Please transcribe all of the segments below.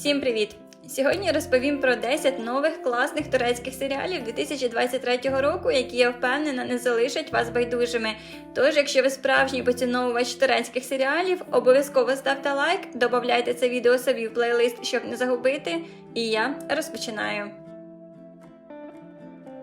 Всім привіт! Сьогодні розповім про 10 нових класних турецьких серіалів 2023 року, які я впевнена не залишать вас байдужими. Тож, якщо ви справжній поціновувач турецьких серіалів, обов'язково ставте лайк, додавайте це відео собі в плейлист, щоб не загубити. І я розпочинаю.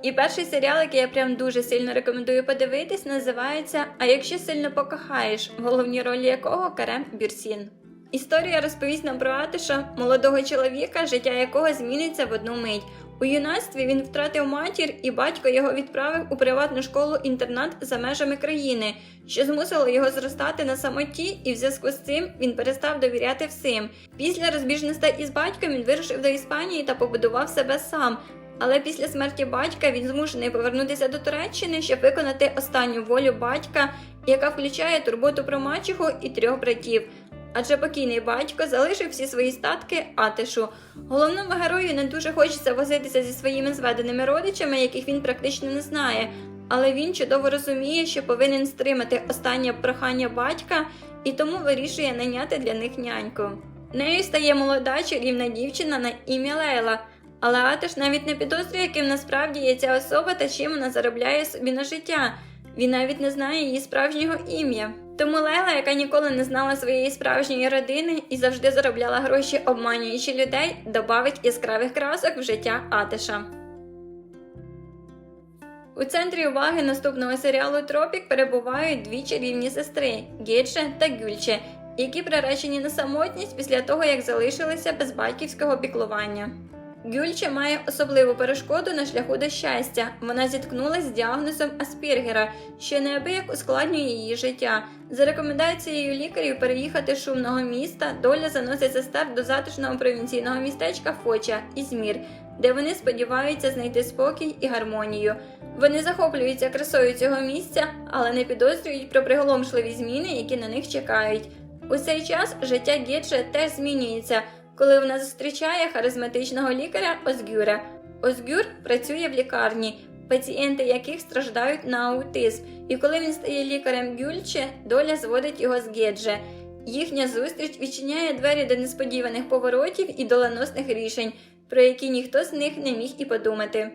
І перший серіал, який я прям дуже сильно рекомендую подивитись, називається А якщо сильно покохаєш, в головній ролі якого Карем Бюрсін. Історія розповість нам про Атиша, молодого чоловіка, життя якого зміниться в одну мить. У юнацтві він втратив матір, і батько його відправив у приватну школу-інтернат за межами країни, що змусило його зростати на самоті, і в зв'язку з цим він перестав довіряти всім. Після розбіжностей із батьком він вирушив до Іспанії та побудував себе сам. Але після смерті батька він змушений повернутися до Туреччини, щоб виконати останню волю батька, яка включає турботу про мачуху і трьох братів. Адже покійний батько залишив всі свої статки Атишу. Головному герою не дуже хочеться возитися зі своїми зведеними родичами, яких він практично не знає. Але він чудово розуміє, що повинен стримати останнє прохання батька і тому вирішує найняти для них няньку. Нею стає молода чарівна дівчина на ім'я Лейла. Але Атиш навіть не підозрює, ким насправді є ця особа та чим вона заробляє собі на життя. Він навіть не знає її справжнього ім'я. Тому Лейла, яка ніколи не знала своєї справжньої родини і завжди заробляла гроші, обманюючи людей, добавить яскравих красок в життя Атиша. У центрі уваги наступного серіалу Тропік перебувають дві чарівні сестри Гідже та Гюльче, які приречені на самотність після того, як залишилися без батьківського піклування. Гюльче має особливу перешкоду на шляху до щастя. Вона зіткнулася з діагнозом Аспіргера, що неабияк ускладнює її життя. За рекомендацією лікарів переїхати з шумного міста, доля заносить сестер до затишного провінційного містечка Фоча Ізмір, де вони сподіваються знайти спокій і гармонію. Вони захоплюються красою цього місця, але не підозрюють про приголомшливі зміни, які на них чекають. У цей час життя Гідже теж змінюється коли вона зустрічає харизматичного лікаря Озгюра. Озгюр працює в лікарні, пацієнти яких страждають на аутизм, і коли він стає лікарем Гюльче, доля зводить його з Гедже. Їхня зустріч відчиняє двері до несподіваних поворотів і доленосних рішень, про які ніхто з них не міг і подумати.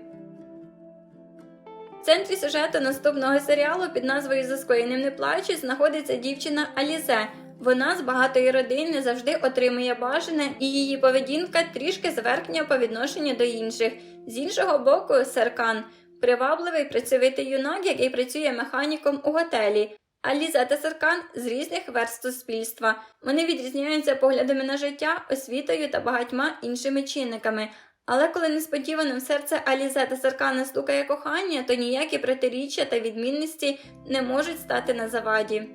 В центрі сюжету наступного серіалу під назвою За скоєним не плачуть знаходиться дівчина Алізе. Вона з багатої родини завжди отримує бажане, і її поведінка трішки зверхня по відношенню до інших. З іншого боку, Серкан привабливий працьовитий юнак, який працює механіком у готелі. А Ліза та Серкан з різних верст суспільства. Вони відрізняються поглядами на життя, освітою та багатьма іншими чинниками. Але коли несподівано в серце Алізе та Серкана стукає кохання, то ніякі протиріччя та відмінності не можуть стати на заваді.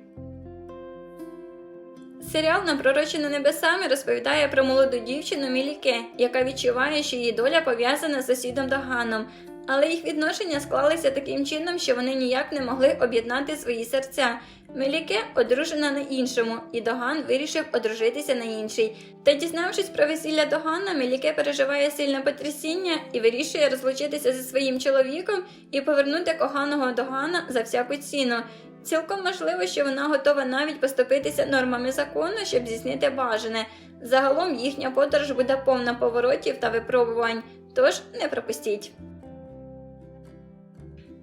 Серіал «Напророчено небесами розповідає про молоду дівчину Міліке, яка відчуває, що її доля пов'язана з сусідом Доганом, але їх відношення склалися таким чином, що вони ніяк не могли об'єднати свої серця. Меліке одружена на іншому, і Доган вирішив одружитися на іншій. Та, дізнавшись про весілля Догана, Меліке переживає сильне потрясіння і вирішує розлучитися зі своїм чоловіком і повернути коханого Догана за всяку ціну. Цілком можливо, що вона готова навіть поступитися нормами закону, щоб здійснити бажане. Загалом їхня подорож буде повна поворотів та випробувань, тож не пропустіть.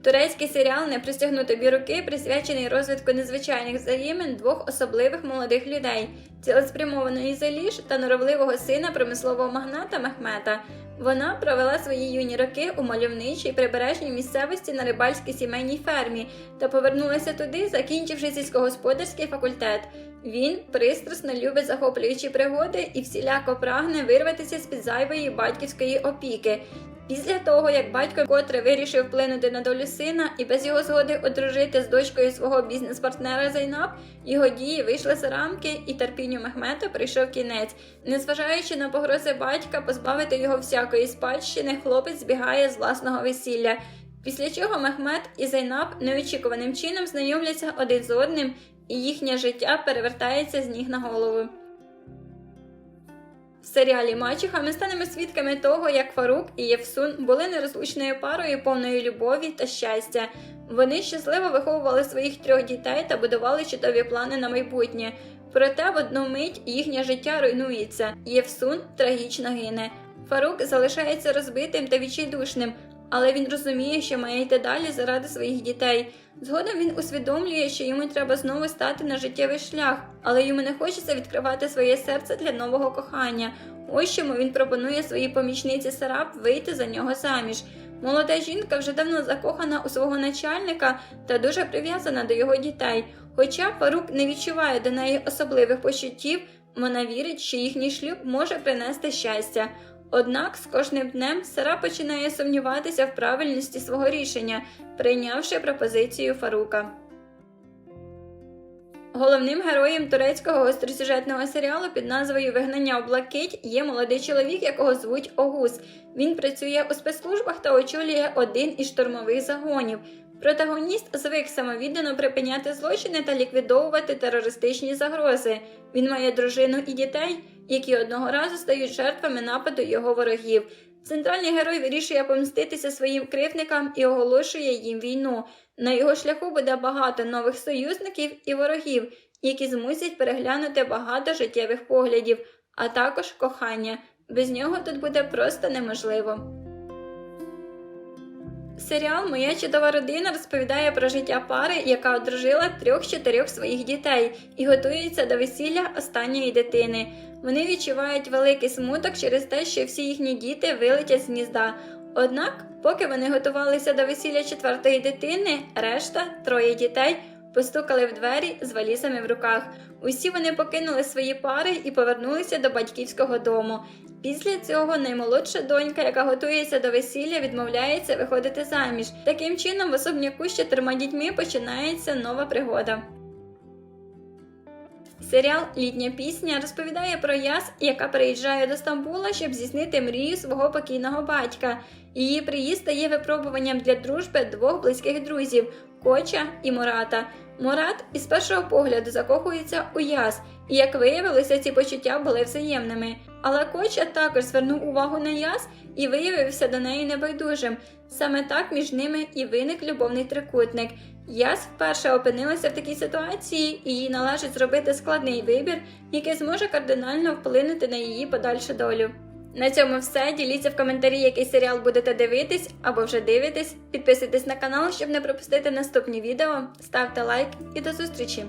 Турецький серіал Не пристягну тобі руки присвячений розвитку незвичайних взаємин двох особливих молодих людей цілеспрямованої Заліш та норовливого сина промислового магната Мехмета. Вона провела свої юні роки у мальовничій прибережній місцевості на рибальській сімейній фермі та повернулася туди, закінчивши сільськогосподарський факультет. Він пристрасно любить захоплюючі пригоди і всіляко прагне вирватися з під зайвої батьківської опіки. Після того, як батько котре вирішив вплинути на долю сина і без його згоди одружити з дочкою свого бізнес-партнера Зайнаб, його дії вийшли за рамки, і терпінню Мехмета прийшов кінець. Незважаючи на погрози батька, позбавити його всякої спадщини, хлопець збігає з власного весілля. Після чого Мехмед і Зайнаб неочікуваним чином знайомляться один з одним, і їхнє життя перевертається з ніг на голову. В серіалі Мачеха ми станемо свідками того, як Фарук і Євсун були нерозлучною парою повною любові та щастя. Вони щасливо виховували своїх трьох дітей та будували чудові плани на майбутнє. Проте в одну мить їхнє життя руйнується. Євсун трагічно гине. Фарук залишається розбитим та відчайдушним, але він розуміє, що має йти далі заради своїх дітей. Згодом він усвідомлює, що йому треба знову стати на життєвий шлях, але йому не хочеться відкривати своє серце для нового кохання. Ось чому він пропонує своїй помічниці Сараб вийти за нього заміж. Молода жінка вже давно закохана у свого начальника та дуже прив'язана до його дітей. Хоча Фарук не відчуває до неї особливих почуттів, вона вірить, що їхній шлюб може принести щастя. Однак з кожним днем Сара починає сумніватися в правильності свого рішення, прийнявши пропозицію Фарука. Головним героєм турецького гостросюжетного серіалу під назвою Вигнання у блакить є молодий чоловік, якого звуть Огус. Він працює у спецслужбах та очолює один із штурмових загонів. Протагоніст звик самовіддано припиняти злочини та ліквідовувати терористичні загрози. Він має дружину і дітей, які одного разу стають жертвами нападу його ворогів. Центральний герой вирішує помститися своїм кривдникам і оголошує їм війну. На його шляху буде багато нових союзників і ворогів, які змусять переглянути багато життєвих поглядів, а також кохання. Без нього тут буде просто неможливо. Серіал Моя чудова родина розповідає про життя пари, яка одружила трьох-чотирьох своїх дітей і готується до весілля останньої дитини. Вони відчувають великий смуток через те, що всі їхні діти вилетять з гнізда. Однак, поки вони готувалися до весілля четвертої дитини, решта троє дітей постукали в двері з валізами в руках. Усі вони покинули свої пари і повернулися до батьківського дому. Після цього наймолодша донька, яка готується до весілля, відмовляється виходити заміж. Таким чином, в особняку з чотирма дітьми починається нова пригода. Серіал Літня пісня розповідає про Яс, яка переїжджає до Стамбула, щоб здійснити мрію свого покійного батька. Її приїзд стає випробуванням для дружби двох близьких друзів Коча і Мурата. Мурат із першого погляду закохується у Яс, і як виявилося, ці почуття були взаємними. Але Коча також звернув увагу на Яс і виявився до неї небайдужим. Саме так між ними і виник любовний трикутник. Яс вперше опинилася в такій ситуації, і їй належить зробити складний вибір, який зможе кардинально вплинути на її подальшу долю. На цьому все. Діліться в коментарі, який серіал будете дивитись або вже дивитесь. Підписуйтесь на канал, щоб не пропустити наступні відео. Ставте лайк і до зустрічі!